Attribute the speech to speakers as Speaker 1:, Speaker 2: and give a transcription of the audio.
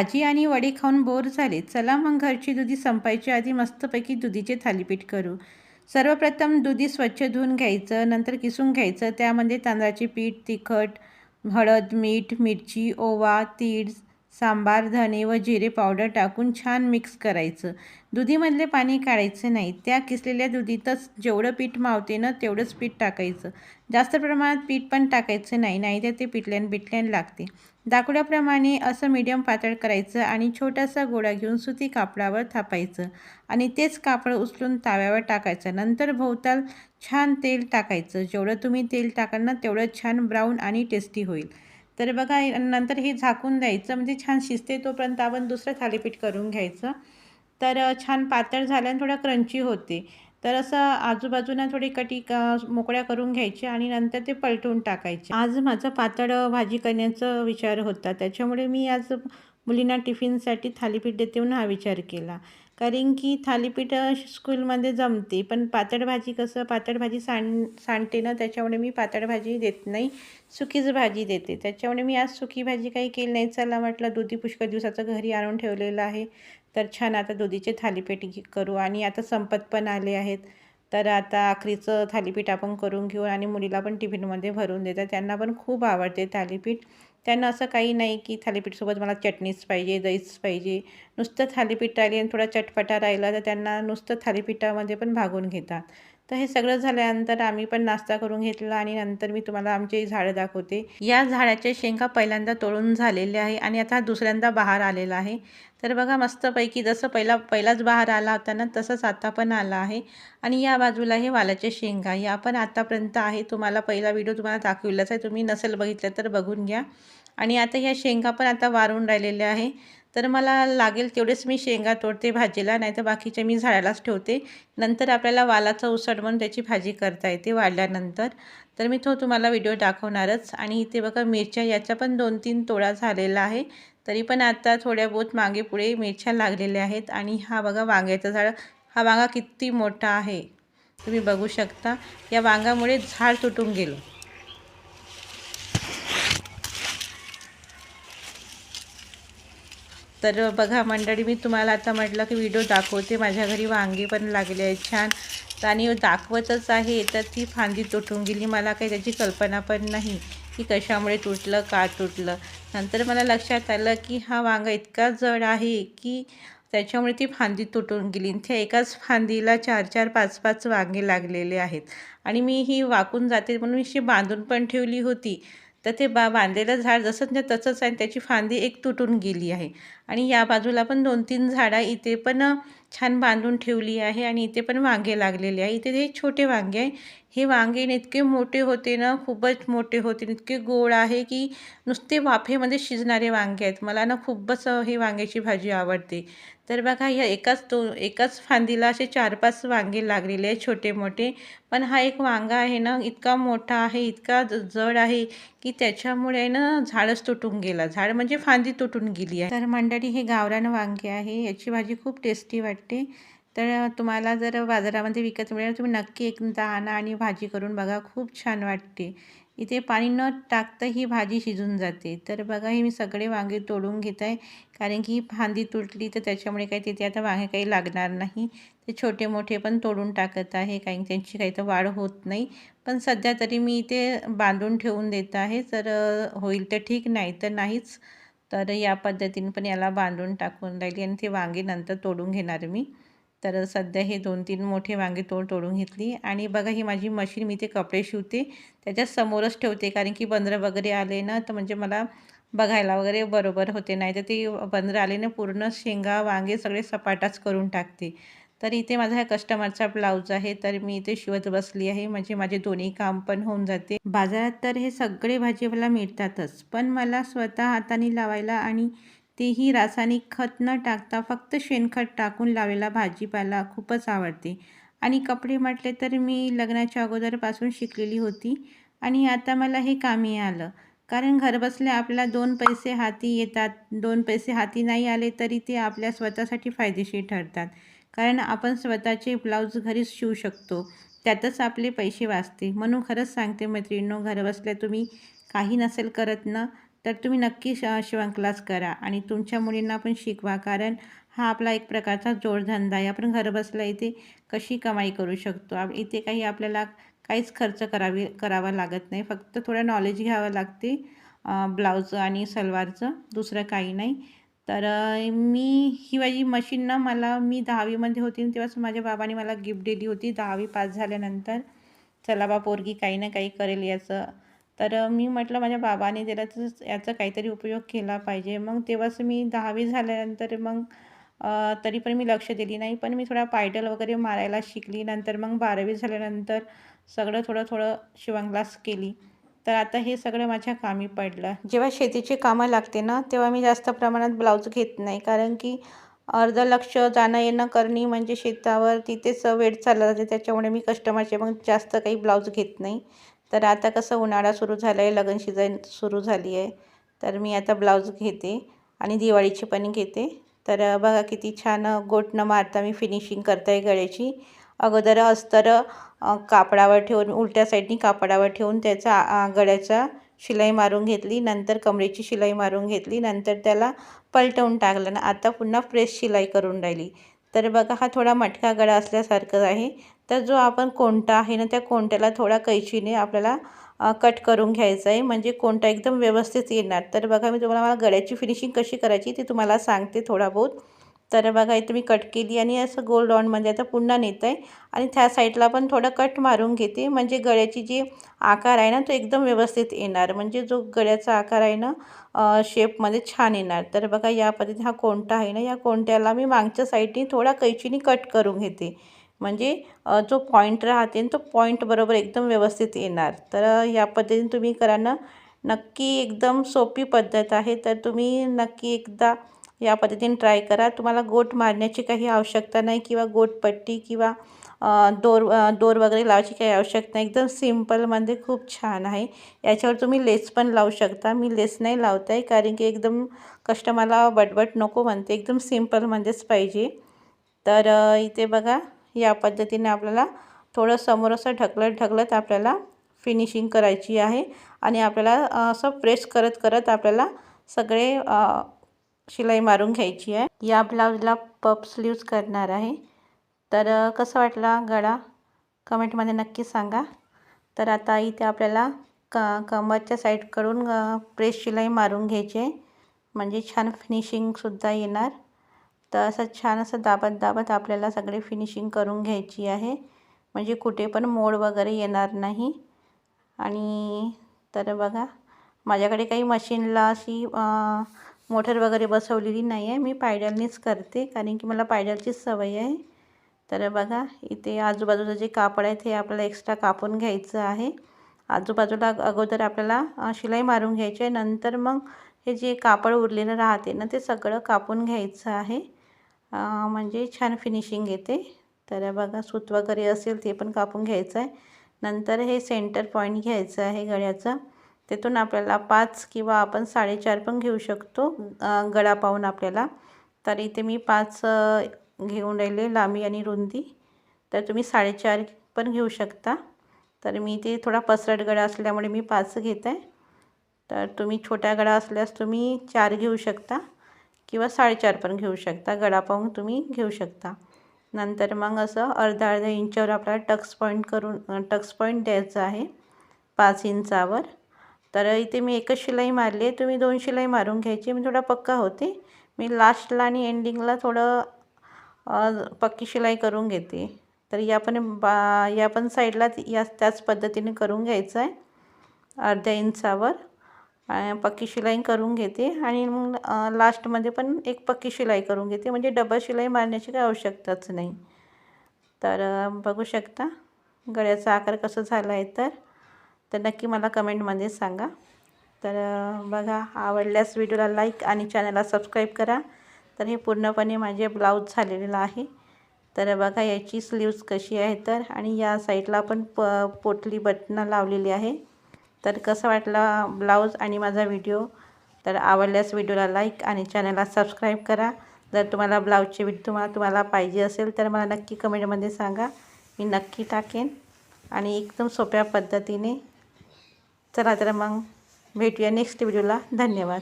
Speaker 1: भाजी आणि वडे खाऊन बोर झाले. चला मग घरची दुधी संपायच्या आधी मस्तपैकी दुधीचे थालीपीठ करू. सर्वप्रथम दुधी स्वच्छ धुवून घ्यायचं नंतर किसून घ्यायचं. त्यामध्ये तांदळाचे पीठ तिखट हळद मीठ मिरची ओवा तीळ सांबार धने व जिरे पावडर टाकून छान मिक्स करायचं. दुधीमधले पाणी काढायचं नाही. त्या किसलेल्या दुधीतच जेवढं पीठ मावते ना तेवढंच पीठ टाकायचं. जास्त प्रमाणात पीठ पण टाकायचं नाही नाही तर ते पिटल्यान पिटल्यान लागते. दाखवल्याप्रमाणे असं मीडियम पातळ करायचं आणि छोटासा गोळा घेऊन सुती कापडावर थापायचं आणि तेच कापड उचलून ताव्यावर टाकायचं. नंतर भोवताल छान तेल टाकायचं. जेवढं तुम्ही तेल टाकाल ना तेवढं छान ब्राऊन आणि टेस्टी होईल. तर बघा नंतर हे झाकून द्यायचं. म्हणजे छान शिजते तोपर्यंत आपण दुसरं थालीपीठ करून घ्यायचं. तर छान पातळ झाल्यानं थोडं क्रंची होते. तर असं आजूबाजूला थोडी कटी क मोकळ्या करून घ्यायचे आणि नंतर ते पलटून टाकायचे. आज माझा पातळ भाजी करण्याचा विचार होता. त्याच्यामुळे मी आज मुलींना टिफिनसाठी थालीपीठ देते म्हणून हा विचार केला. कारण की थालीपीठ स्कूलमध्ये जमते पण पातळ भाजी कसं पातळ भाजी सांड सांडते ना त्याच्यामुळे मी पातळ भाजी देत नाही सुकीच भाजी देते. त्याच्यामुळे मी आज सुकी भाजी काही केली नाही. चला म्हटलं दुधी पुष्कळ दिवसाचं घरी आणून ठेवलेलं आहे. तर छान आता दुधीचे थालीपीठ करू. आणि आता संपत पण आले आहेत. तर आता आखरीचं थालीपीठ आपण करून घेऊ आणि मुलीला पण टिफिनमध्ये भरून देतात त्यांना पण खूप आवडते थालीपीठ. त्यांना असं काही नाही की थालीपीठसोबत मला चटणीच पाहिजे दहीच पाहिजे. नुसतं थालीपीठ राहिले आणि थोडा चटपटा राहिला तर त्यांना नुसतं थालीपीठामध्ये पण भागून घेतात. तर हे सगळं झाल्यानंतर आम्ही पण नाश्ता करून घेतला आणि नंतर मी तुम्हाला आमचे झाडं दाखवते. या झाडाच्या शेंगा पहिल्यांदा तोडून झालेल्या आहे आणि आता दुसऱ्यांदा बहार आलेला आहे. तर बघा मस्तपैकी जसं पहिला पहिलाच बहार आला होता ना तसंच आता पण आला आहे. आणि या बाजूला हे वालाच्या शेंगा या पण आतापर्यंत आहे. तुम्हाला पहिला व्हिडिओ तुम्हाला दाखविलाच आहे. तुम्ही नसेल बघितलं तर बघून घ्या. आणि आता ह्या शेंगा पण आता वारून राहिलेल्या आहे. तर मला लागेल तेवढेच मी शेंगा तोडते भाजीला नाही तर बाकीचे मी झाडालाच ठेवते. नंतर आपल्याला वालाचा उसळ म्हणून त्याची भाजी करता येते वाढल्यानंतर. तर मी तो तुम्हाला व्हिडिओ दाखवणारच. आणि इथे बघा मिरच्या याचा पण दोन तीन तोडा झालेला आहे. तरी पण आता थोड्या बहुत मागे पुढे मिरच्या लागलेल्या आहेत. आणि हा बघा वांग्याचं झाड हा वांगा किती मोठा आहे. तुम्ही बघू शकता. या वांगामुळे झाड तुटून गेलं. तर बघा मंडळी मी तुम्हाला आता म्हटलं की व्हिडिओ दाखवते. माझ्या घरी वांगे पण लागले आहेत छान. आणि दाखवतच आहे तर ती फांदी तुटून गेली. मला काही त्याची कल्पना पण नाही की कशामुळे तुटलं का तुटलं. नंतर मला लक्षात आलं की हा वांगा इतका जड आहे की त्याच्यामुळे ती फांदी तुटून गेली. त्या एकाच फांदीला चार चार पाच पाच वांगे लागलेले आहेत. आणि मी ही वाकून जाते म्हणून मी अशी बांधून पण ठेवली होती. तर ते बा बांधलेलं झाड जसंच तसंच आहे त्याची फांदी एक तुटून गेली आहे. आणि या बाजूला पण दोन तीन झाडं इथे पण छान बांधून ठेवली आहे आणि इथे पण वांगे लागलेले आहे. इथे हे छोटे वांगे आहे. हे वांगे इतके मोठे होते ना खूपच मोठे होते. इतके गोड आहे की नुसते वाफेमध्ये शिजणारे वांगे आहेत. मला ना खूपच हे वांग्याची भाजी आवडते. तर बघा ह्या एकाच तो एकाच फांदीला असे चार पाच वांगे लागलेले आहेत छोटे मोठे पण हा एक वांगा आहे ना इतका मोठा आहे इतका जड आहे की त्याच्यामुळे ना झाडच तुटून गेला. झाड म्हणजे फांदी तुटून गेली आहे. तर मंडळी हे गावरान वांगे आहे. याची भाजी खूप टेस्टी वाटते. तर तुम्हाला जर बाजारामध्ये विकत मिळेल तुम्ही नक्की एकदा आणा आणि भाजी करून बघा. खूप छान वाटते. इथे पाणी न टाकता ही भाजी शिजून जाते. तर बघा हे मी सगळे वांगे तोडून घेत आहे कारण की फांदी तुटली तर त्याच्यामुळे काही तिथे आता वांगे काही लागणार नाही. ते छोटे मोठे पण तोडून टाकत आहे. काही त्यांची काही तर वाढ होत नाही. पण सध्या तरी मी इथे बांधून ठेवून देत आहे. तर होईल तर ठीक नाही तर नाहीच. तर या पद्धतीने पण याला बांधून टाकून राहिली आणि ते वांगे नंतर तोडून घेणार मी. तर सध्या हे दोन तीन मोठे वांगे तोड तोडून घेतली. आणि बघा ही माझी मशीन मी ते कपडे शिवते. त्याच्यासमोरच ठेवते कारण की बंदरं वगैरे आले ना तर म्हणजे मला बघायला वगैरे बरोबर होते नाही. तर ते बंदर आले ना पूर्ण शेंगा वांगे सगळे सपाटाच करून टाकते. तर इथे माझा हा कस्टमरचा ब्लाऊज आहे तर मी इथे शिवत बसली आहे. म्हणजे माझे दोन्ही काम पण होऊन जाते. बाजारात तर हे सगळे भाजीपाला मिळतातच पण मला स्वतः हाताने लावायला आणि तेही रासायनिक खत न टाकता फक्त शेणखत टाकून लावलेला भाजीपाला खूपच आवडते. आणि कपडे म्हटले तर मी लग्नाच्या अगोदरपासून शिकलेली होती आणि आता मला हे कामी आलं. कारण घरबसल्या आपल्याला दोन पैसे हाती येतात दोन पैसे हाती नाही आले तरी ते आपल्या स्वतःसाठी फायदेशीर ठरतात. कारण आपण स्वतःचे ब्लाऊज घरीच शिवू शकतो त्यातच आपले पैसे वाचते. म्हणून खरंच सांगते मैत्रिणींनो घरबसल्या तुम्ही काही नसेल करत ना तर तुम्ही नक्की श शिवण क्लास करा आणि तुमच्या मुलींना पण शिकवा कारण हा आपला एक प्रकारचा जोडधंदा आहे. आपण घरबसल्या इथे कशी कमाई करू शकतो? आप इथे काही आपल्याला काहीच खर्च करावी करावा लागत नाही. फक्त थोडं नॉलेज घ्यावं लागते ब्लाऊज आणि सलवारचं. दुसरं काही नाही. तर मी ही माझी मशीन ना मला मी दहावीमध्ये होती तेव्हाच माझ्या बाबाने मला गिफ्ट दिली होती. दहावी पास झाल्यानंतर चला बा पोरगी काही ना काही करेल याचं. तर मी म्हटलं माझ्या बाबाने दिलं तर याचा काहीतरी उपयोग केला पाहिजे. मग तेव्हाच मी दहावी झाल्यानंतर मग तरी पण मी लक्ष दिली नाही. पण मी थोडा पायडल वगैरे मारायला शिकली. नंतर मग बारावी झाल्यानंतर सगळं थोडं थोडं शिवणक्लास केली. तर आता हे सगळं माझ्या कामी पडलं. जेव्हा शेतीची कामं लागते ना तेव्हा मी जास्त प्रमाणात ब्लाऊज घेत नाही. कारण की अर्ध लक्ष जाणं येणं करणे म्हणजे शेतावर तिथेच वेळ चालला जाते. त्याच्यामुळे मी कस्टमरचे मग जास्त काही ब्लाऊज घेत नाही. तर आता कसं उन्हाळा सुरू झाला आहे लगन सीझन सुरू झाली आहे तर मी आता ब्लाऊज घेते आणि दिवाळीची पण घेते. तर बघा किती छान गोटनं न मारता मी फिनिशिंग करते आहे गळ्याची. अगोदर अस्तर कापडावर ठेवून उलट्या साईडनी कापडावर ठेवून त्याचा गळ्याचा शिलाई मारून घेतली नंतर कमरेची शिलाई मारून घेतली नंतर त्याला पलटवून टाकलं ना आता पुन्हा फ्रेश शिलाई करून राहिली. तर बघा हा थोडा मटका गळा असल्यासारखं आहे. तर जो आपण कोणता आहे ना त्या कोणत्याला थोडा कैचीने आपल्याला कट करून घ्यायचा आहे. म्हणजे कोणता एकदम व्यवस्थित येणार. तर बघा मी तुम्हाला मला गळ्याची फिनिशिंग कशी करायची ती तुम्हाला सांगते थोडा बहुत. तर बघा इथं मी कट केली आणि असं गोल राऊंडमध्ये आता पुन्हा नेत आहे आणि त्या साईडला पण थोडं कट मारून घेते. म्हणजे गळ्याची जी आकार आहे ना तो एकदम व्यवस्थित येणार. म्हणजे जो गळ्याचा आकार आहे ना शेपमध्ये छान येणार. तर बघा या पद्धतीने हा कोणता आहे ना या कोणत्याला मी मागच्या साईडनी थोडा कैचीने कट करून घेते. म्हणजे जो पॉईंट राहते तो पॉईंट बरोबर एकदम व्यवस्थित येणार. तर या पद्धतीने तुम्ही करा ना नक्की एकदम सोपी पद्धत आहे. तर तुम्ही नक्की एकदा या पद्धतीने ट्राय करा. तुम्हाला गोट मारण्याची काही आवश्यकता नाही किंवा गोटपट्टी किंवा दोर दोर वगैरे लावायची काही आवश्यकता नाही. एकदम सिम्पलमध्ये म्हणजे खूप छान आहे. याच्यावर तुम्ही लेस पण लावू शकता. मी लेस नाही लावत आहे कारण की एकदम कस्टमरला बटबट नको म्हणते. एकदम सिम्पलमध्येच पाहिजे. तर इथे बघा या पद्धतीने आपल्याला थोडं समोर असं ढकलत ढकलत आपल्याला फिनिशिंग करायची आहे. आणि आपल्याला असं प्रेस करत करत आपल्याला सगळे शिलाई मारून घ्यायची आहे. या ब्लाऊजला पप स्लीव्ज करणार आहे. तर कसं वाटला गळा? कमेंटमध्ये नक्की सांगा. तर आता इथे आपल्याला क कमरच्या साईडकडून प्रेस शिलाई मारून घ्यायची आहे. म्हणजे छान फिनिशिंगसुद्धा येणार. तर असं छान असं दाबत दाबत आपल्याला सगळे फिनिशिंग करून घ्यायची आहे. म्हणजे कुठे पण मोड वगैरे येणार नाही. आणि तर बघा माझ्याकडे काही मशीनला अशी मोटर वगैरे बसवलेली नाही आहे. मी पायडलनीच करते कारण की मला पायडलचीच सवय आहे. तर बघा इथे आजूबाजूचं जे कापड आहे ते आपल्याला एक्स्ट्रा कापून घ्यायचं आहे. आजूबाजूला अगोदर आपल्याला शिलाई मारून घ्यायची आहे. नंतर मग हे जे कापड उरलेलं राहते ना ते सगळं कापून घ्यायचं आहे. म्हणजे छान फिनिशिंग येते. तर बघा सूत वगैरे असेल ते पण कापून घ्यायचं आहे. नंतर हे सेंटर पॉईंट घ्यायचं आहे गळ्याचं. तिथून आपल्याला पाच किंवा आपण साडेचार पण घेऊ शकतो गळा पाहून आपल्याला. तर इथे मी पाच घेऊन राहिले लांबी आणि रुंदी. तर तुम्ही साडेचार पण घेऊ शकता. तर मी ते थोडा पसरट गळा असल्यामुळे मी पाच घेत. आहे तर तुम्ही छोट्या गळा असल्यास तुम्ही चार घेऊ शकता किंवा साडेचार पण घेऊ शकता. गळा पाहून तुम्ही घेऊ शकता. नंतर मग असं अर्धा अर्धा इंचावर आपल्याला टक्स पॉईंट करून टक्स पॉईंट द्यायचं आहे. पाच इंचावर. तर इथे मी एकच शिलाई मारली आहे. तुम्ही दोन शिलाई मारून घ्यायची मी थोडा पक्का होते. मी लास्टला आणि एंडिंगला थोडं पक्की शिलाई करून घेते. तर या पण बा या पण साईडला या त्याच पद्धतीने करून घ्यायचं आहे. अर्ध्या इंचावर. पक्की शिलाई करून घेते. आणि मग लास्टमध्ये पण एक पक्की शिलाई करून घेते. म्हणजे डबल शिलाई मारण्याची काही आवश्यकताच नाही. तर बघू शकता. गळ्याचा आकार कसं झाला आहे तर. तर नक्की मला कमेंटमध्ये सांगा. तर बघा आवडल्यास व्हिडिओला लाईक आणि चॅनलला सबस्क्राईब करा. तर हे पूर्णपणे माझे ब्लाऊज झालेलं आहे. तर बघा याची स्लीव्ज कशी आहे तर आणि या साईडला पण प पोटली बटणं लावलेली आहे. तर कसं वाटला ब्लाऊज आणि माझा व्हिडिओ? तर आवडल्यास व्हिडिओला लाईक आणि चॅनलला सबस्क्राईब करा. जर तुम्हाला ब्लाऊजचे व्हिडिओ तुम्हाला तुम्हाला पाहिजे असेल तर मला नक्की कमेंटमध्ये सांगा. मी नक्की टाकेन. आणि एकदम सोप्या पद्धतीने चला तर मग भेटूया नेक्स्ट व्हिडिओला धन्यवाद.